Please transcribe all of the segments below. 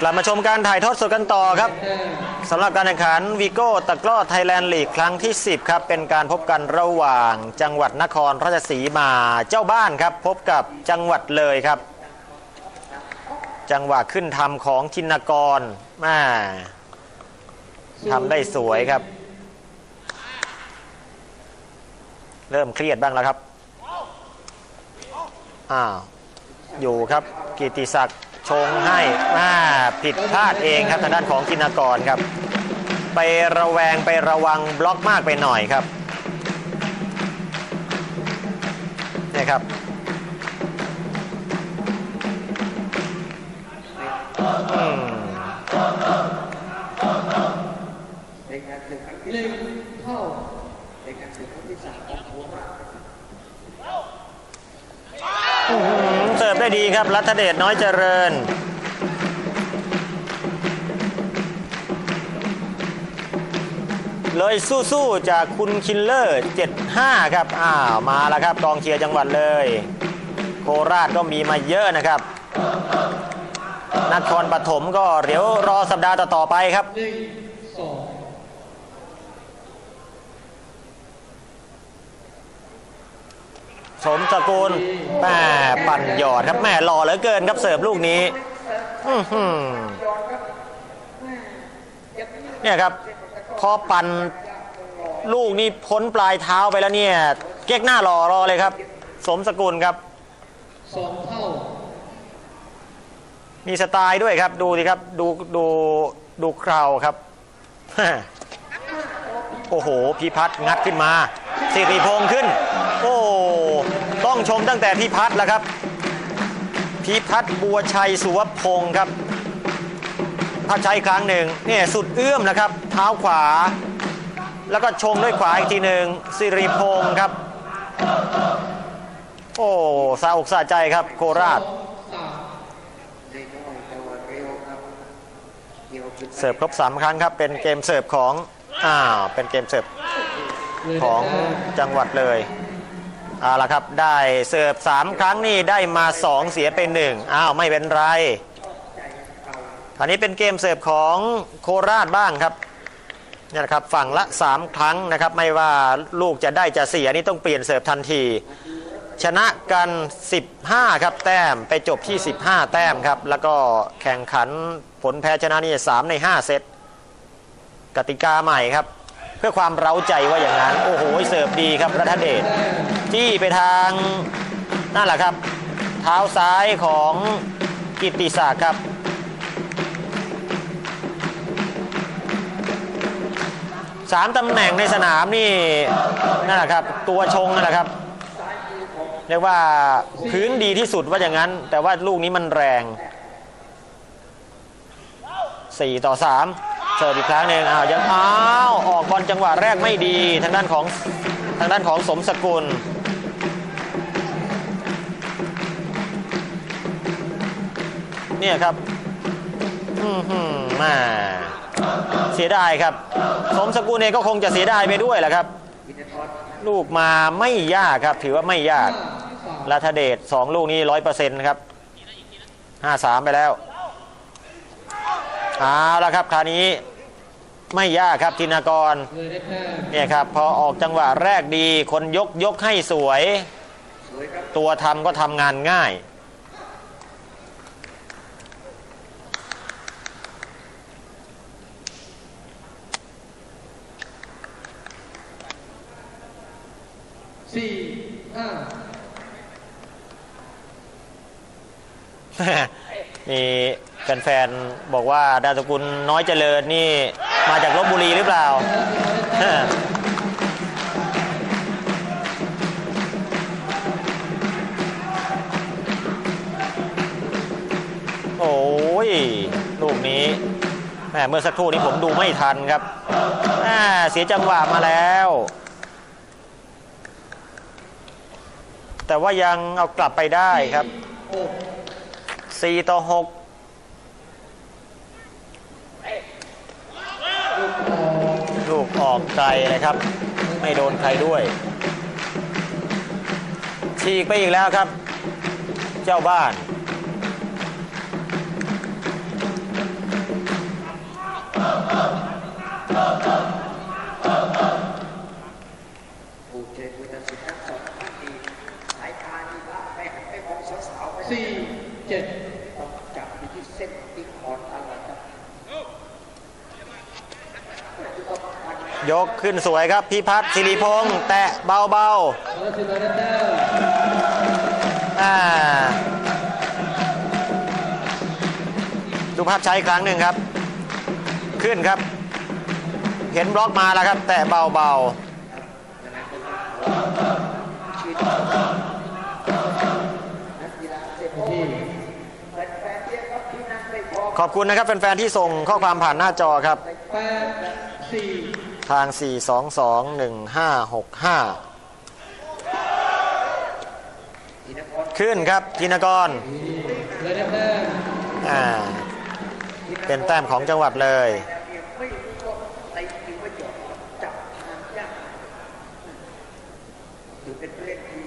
กลับมาชมการถ่ายทอดสดกันต่อครับสำหรับการแข่งขันวีโก้ตะกร้อไทยแลนด์ลีกครั้งที่ 10 ครับ เป็นการพบกันระหว่างจังหวัดนครราชสีมาเจ้าบ้านครับ พบกับจังหวัดเลยครับ จังหวะขึ้นทำของชินกรม่ทำได้สวยครับ เริ่มเครียดบ้างแล้วครับอ้าวอยู่ครับกิติศักดิ์ ชงให้อ่าผิดพลาดเองครับทางด้านของจินกรครับ ไประแวงไประวังบล็อกมากไปหน่อยครับนี่ครับอืมในการแข่งขันที่หนึ่งเท่าในการแข่งขันที่สามของโคราชเสิร์ฟ ดีครับ รัตเดชน้อยเจริญ เลยสู้ๆจากคุณคินเลอร์ 75 ครับ อ้าวมาแล้วครับกองเชียร์จังหวัดเลย โคราชก็มีมาเยอะนะครับนครปฐมก็เดี๋ยวรอสัปดาห์ต่อๆไปครับ 1, 2 สมสกุลแม่ปั่นหยอดครับแม่หล่อเหลือเกินครับเสิร์ฟลูกนี้เนี่ยครับ พอปั่นลูกนี้พ้นปลายเท้าไปแล้วเนี่ย เก๊กหน้าหล่อรอเลยครับ สมสกุลครับสองเท่ามีสไตล์ด้วยครับ ดูสิครับดูดูดูคราวครับโอ้โห พิพัฒน์งัดขึ้นมาสิริพงษ์ขึ้น ต้องชมตั้งแต่พิพัฒน์แล้วครับพิพัฒน์บัวชัยสุวพงศ์ครับถ้าใช้ครั้งหนึ่งเนี่ยสุดเอื้อมนะครับ เท้าขวา แล้วก็ชงด้วยขวาอีกทีหนึ่งสิริพงศ์ครับ โอ้สาอกสาใจครับ โคราชเสิร์ฟครบสามครั้งครับ เป็นเกมเสิร์ฟของอ้าเป็นเกมเสิร์ฟของจังหวัดเลย เอาละครับ ได้เสิร์ฟสามครั้งนี่ได้มาสองเสียไปหนึ่งอ้าวไม่เป็นไรอันนี้เป็นเกมเสิร์ฟของโคราชบ้างครับเนี่ยนะครับฝั่งละ 3 ครั้งนะครับ ไม่ว่าลูกจะได้จะเสียนี่ต้องเปลี่ยนเสิร์ฟทันที ชนะกัน 15 ครับแต้มไปจบที่ 15 แต้มครับ แล้วก็แข่งขันผลแพ้ชนะนี่3ใน 5 เซตกติกาใหม่ครับ เพื่อความเร้าใจว่าอย่างนั้น โอ้โหเสิร์ฟดีครับรัฐเดชจี้ไปทางนั่นแหละครับ เท้าซ้ายของกิตติศักดิ์ครับสามตำแหน่งในสนามนี่นั่นแหละครับ ตัวชงนั่นแหละครับเรียกว่าพื้นดีที่สุดว่าอย่างนั้น แต่ว่าลูกนี้มันแรง 4 ต่อ 3 เสิร์ฟอีกครั้งหนึ่งอ้าวยังอ้าวออกบอลจังหวะแรกไม่ดี ทางด้านของทางด้านของสมสกุลเนี่ยครับอือหือมาเสียดายครับ สมสกุลเองก็คงจะเสียดายไปด้วยแหละครับ ลูกมาไม่ยากครับ ถือว่าไม่ยากสามรัฐเดชสองลูกนี้ร้อยเปอร์เซ็นต์ครับห้าสามไปแล้ว เอาละครับคราวนี้ไม่ยากครับธินากรเลยได้แต้มเนี่ยครับพอออกจังหวะแรกดีคนยกยกให้สวยสวยครับตัวทำก็ทำงานง่ายสี่ห้า มีแฟนๆบอกว่าดาวสกุลน้อยเจริญนี่มาจากลบบุรีหรือเปล่า โอ้ย ลูกนี้แหมเมื่อสักครู่นี้ผมดูไม่ทันครับแหมเสียจังหวะมาแล้ว แต่ว่ายังเอากลับไปได้ครับ สี่ต่อหกลูกออกไกลนะครับ ไม่โดนใครด้วย ฉีกไปอีกแล้วครับ เจ้าบ้าน See. ชิญผู้ตัดสินทั้งสองท่านดีสายตาดีละไม่หันไปมองสาวๆไปสี่เจ็ดต้องจับอยู่ที่เส้นติ๊กอ่อนตลอดครับยกขึ้นสวยครับพิพัฒน์สิริพงษ์แตะเบาๆอ่าดูภาพใช้ครั้งหนึ่งครับ ขึ้นครับ เห็นบล็อกมาแล้วครับ แตะเบาชื่นนักกีฬาเซโป้ ที่ แฟนๆเรียกครับที่นั่งไม่พอ ๆ ขอบคุณนะครับแฟนๆที่ส่งข้อความผ่านหน้าจอครับทาง 4221565 ขึ้นครับธินกรเป็นแต้มของจังหวัดเลยเนี่ยไม่รู้ว่าในจริงว่อดจับทางยากถือเป็นเล่นที่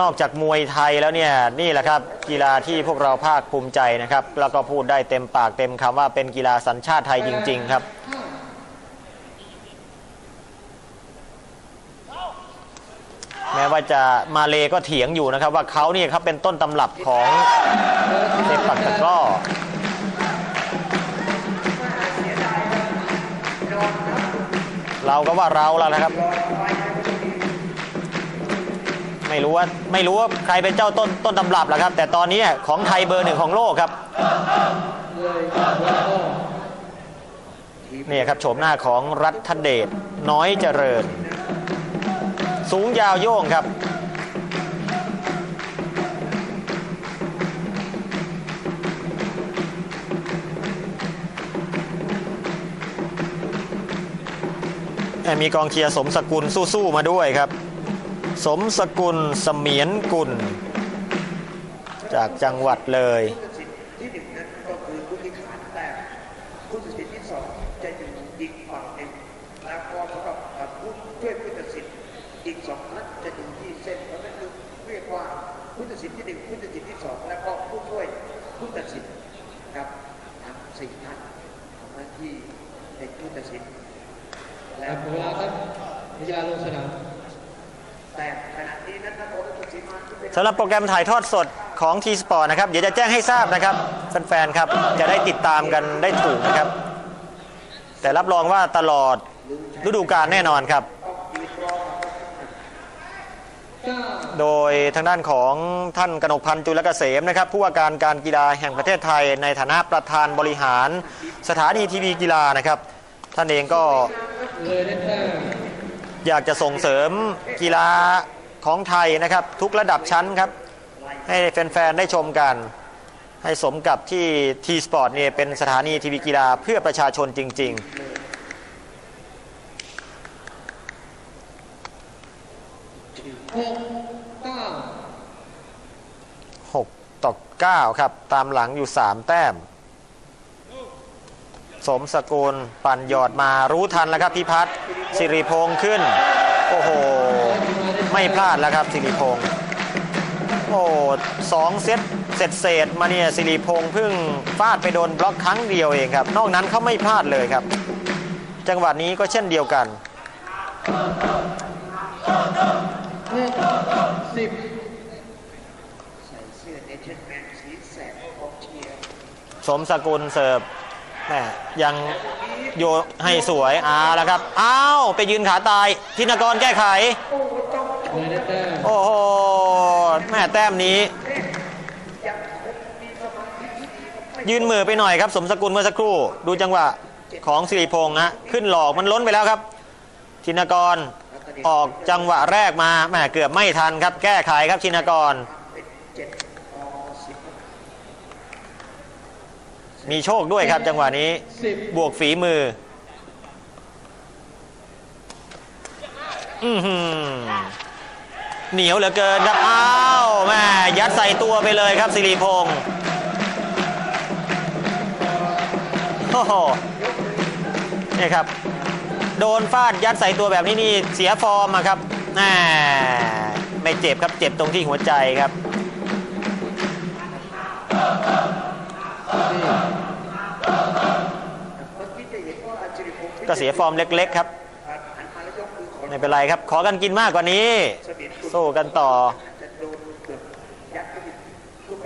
นอกจากมวยไทยแล้วเนี่ยนี่แหละครับกีฬาที่พวกเราภาคภูมิใจนะครับ แล้วก็พูดได้เต็มปากเต็มคำว่าเป็นกีฬาสัญชาติไทยจริง ๆ ครับแม้ว่าจะมาเลก็เถียงอยู่นะครับ ว่าเขาเนี่ยครับเป็นต้นตำรับของเซปักตะกร้อเสียดายครับนอนนับเราก็ว่าเราแล้วนะครับ ไม่รู้ว่าไม่รู้ว่าใครเป็นเจ้าต้นต้นตำรับแหละครับ แต่ตอนนี้ของไทยเบอร์หนึ่งของโลกครับนี่ครับโฉมหน้าของรัฐเดชน้อยเจริญ สูงยาวโย่งครับแอบมีกองเชียร์สมสกุลสู้ๆมาด้วยครับ สมสกุลเสมียนกุล จากจังหวัดเลยผู้ตัดสินที่หนึ่งนั้นก็คือผู้ที่ขาดแต่ผู้ตัดสินที่สองจะอยู่อีกฝั่งหนึ่งแล้วก็สำหรับผู้ช่วยผู้ตัดสินอีกสองท่านจะอยู่ที่เส้นเพราะฉะนั้นคือเรียกว่าผู้ตัดสินที่หนึ่งผู้ตัดสินที่สองแล้วก็ผู้ช่วยผู้ตัดสินครับทั้งสี่ท่านทำหน้าที่เป็นผู้ตัดสินแล้แล้ววเวลาครับวิทยาลงสนาม สำหรับโปรแกรมถ่ายทอดสดของ T Sport นะครับ เดี๋ยวจะแจ้งให้ทราบนะครับแฟนๆครับจะได้ติดตามกันได้ถูกนะครับ แต่รับรองว่าตลอดฤดูกาลแน่นอนครับ โดยทางด้านของท่านกนกพันธ์จุลเกษมนะครับ ผู้ว่าการการกีฬาแห่งประเทศไทย ในฐานะประธานบริหารสถานีทีวีกีฬานะครับ ท่านเองก็ อยากจะส่งเสริมกีฬาของไทยนะครับ ทุกระดับชั้นครับ ให้แฟน ๆ ได้ชมกัน ให้สมกับที่ T Sport เนี่ยเป็นสถานีทีวีกีฬาเพื่อประชาชนจริงหกเก้าๆ6ต่อ9ครับ ตามหลังอยู่ 3 แต้ม สมสกุลปั่นหยอดมารู้ทันแล้วครับพิพัฒน์สิริพงษ์ขึ้น โอ้โห ไม่พลาดแล้วครับสิริพงษ์โอ้สองเซตเสร็จเศษมาเนี่ยสิริพงษ์เพิ่งฟาดไปโดนบล็อกครั้งเดียวเองครับ นอกนั้นเขาไม่พลาดเลยครับ จังหวะนี้ก็เช่นเดียวกันสิบใส่เสื้อเนเธอร์แมนสีแสบของเชียร์สมสกุลเสิร์ฟ แหม่ยังโยให้สวยเอาแล้วครับ อ้าว ไปยืนขาตายธินกรแก้ไข โอ้โห แม่แต้มนี้ ยืนมือไปหน่อยครับ สมสกุลเมื่อสักครู่ ดูจังหวะของสิริพงษ์ฮะขึ้นหลอกมันล้นไปแล้วครับธินกรออกจังหวะแรกมาแหม่เกือบไม่ทันครับ แก้ไขครับธินกร เป็นเจ็ดต่อสิบ มีโชคด้วยครับ จังหวะนี้สิบบวกฝีมือ อือหือเหนียวเหลือเกินครับ อ้าวแม่ยัดใส่ตัวไปเลยครับสิริพงษ์โอ้โหนี่ครับ โดนฟาดยัดใส่ตัวแบบนี้นี่เสียฟอร์มอะครับแหมไม่เจ็บครับเจ็บตรงที่หัวใจครับ เมื่อกี้จะเห็นว่าอัจฉริพงศ์ก็เสียฟอร์มเล็ก ๆ ครับ ไม่เป็นไรครับ ขอกันกินมากกว่านี้ สู้กันต่อจะโดนเอบยัดเข้าไปทุกไ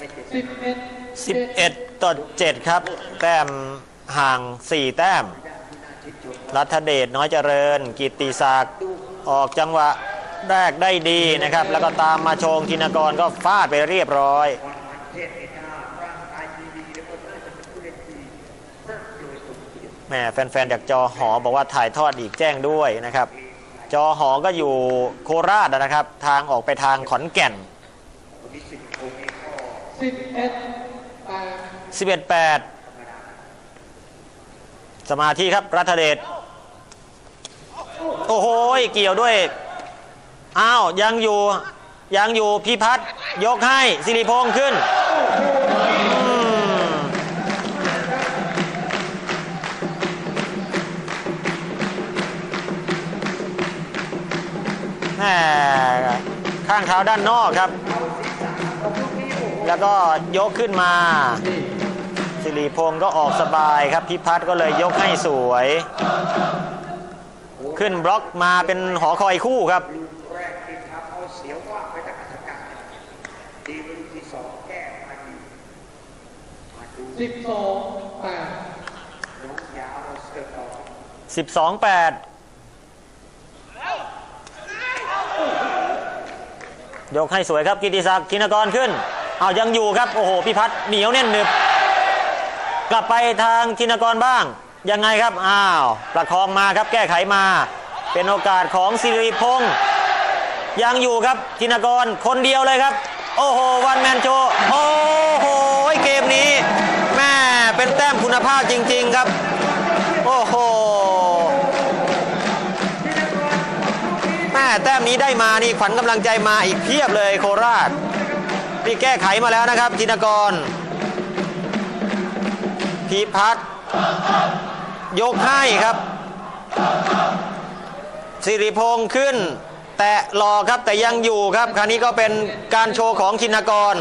ปเจ็ด11 ต่อ 7 ครับ แต้มห่าง 4 แต้ม รัฐเดชน้อยเจริญ กิตติศักดิ์ออกจังหวะแรกได้ดีนะครับ แล้วก็ตามมาโชงธินกรก็ฟาดไปเรียบร้อย แหมแฟนๆจากจอหอบอกว่าถ่ายทอดอีกแจ้งด้วยนะครับ จอหอก็อยู่โคราชนะครับ ทางออกไปทางขอนแก่นวันนี้สิงคโปร์เองก็สิบเอ็ดแปด11 8 สมาธิครับรัฐเดชโอ้โหเกี่ยวด้วย อ้าว ยังอยู่ยังอยู่พิพัฒน์ยกให้สิริพงษ์ขึ้น แหม่ข้างเท้าด้านนอกครับ แล้วก็ยกขึ้นมานี่สิริพงศ์ก็ออกสบายครับพิพัฒน์ก็เลยยกให้สวย ขึ้นบล็อกมาเป็นหอคอยคู่ครับลูกแรกที่ทำเอาเสียวว่าไปจากอัศกาดีลูกที่สองแก้มาดีมาดู สิบสองแปด น้อง ยกให้สวยครับกิติศักดิ์ธินกรขึ้นเอายังอยู่ครับ โอ้โหพิพัฒน์เหนียวแน่นหนึบ กลับไปทางธินกรบ้าง ยังไงครับอ้าวประคองมาครับแก้ไขมา เป็นโอกาสของสิริพงษ์ยังอยู่ครับธินกรคนเดียวเลยครับ โอ้โหวันแมนโชโอ้โหเกมนี้แม่เป็นแต้มคุณภาพจริง ๆครับ โอ้โห แต้มนี้ได้มานี่ขวัญกำลังใจมาอีกเพียบเลยโคราชนี่แก้ไขมาแล้วนะครับธินกรพิพัฒน์ยกให้ครับ สิริพงษ์ขึ้น แตะรอครับแต่ยังอยู่ครับ คราวนี้ก็เป็นการโชว์ของธินกร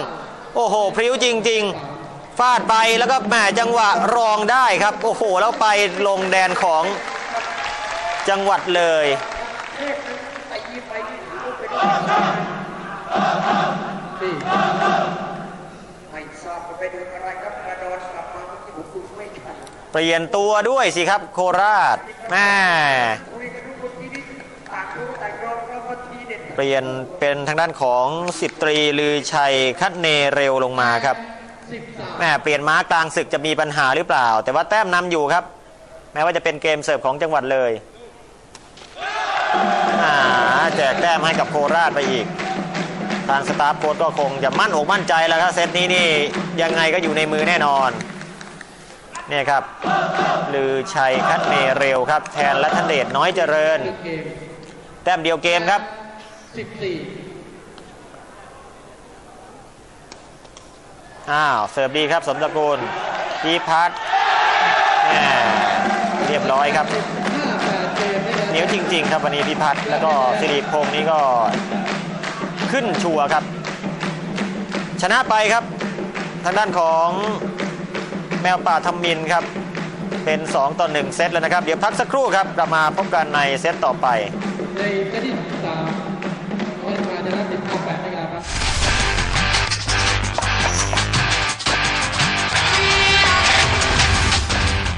โอ้โห พริ้วจริง ๆ ฟาดไปแล้วก็แหมจังหวะรองได้ครับ โอ้โห แล้วไปลงแดนของจังหวัดเลย ตีไปนี่ถือว่าเป็นสี่ไม่ทราบว่าไปดูอะไรครับกระโดดกลับมาเมื่ผมดูไม่ทันเปลี่ยนตัวด้วยสิครับโคราชแม่เปลี่ยนเป็นทางด้านของสิบตรีลือชัยคัดเนเร็วลงมาครับแม่เปลี่ยนม้ากลางศึกจะมีปัญหาหรือเปล่า แต่ว่าแต้มนำอยู่ครับ แม้ว่าจะเป็นเกมเสิร์ฟของจังหวัดเลย แจกแต้มให้กับโคราชไปอีก ทางสตาฟโค้ชก็คงจะมั่นอกมั่นใจแล้วครับเซตนี้นี่ยังไงก็อยู่ในมือแน่นอนเนี่ยครับลือชัยคัดเนเร็วครับ แทนรัตนเดชน้อยเจริญ แต้มเดียวเกมครับอ้าวเสิร์ฟดีครับสมสกุลพีพัฒน์แหม่เรียบร้อยครับ นียวจริง ๆ ครับวันนี้พิพัฒน์แล้วก็สิริพงศ์นี่ก็ขึ้นชัวครับ ชนะไปครับ ทางด้านของแมวป่าทำมินครับ เป็น 2 ต่อ 1 เซตแล้วนะครับ เดี๋ยวพักสักครู่ครับกลับมาพบกันในเซตต่อไปในเซตที่สา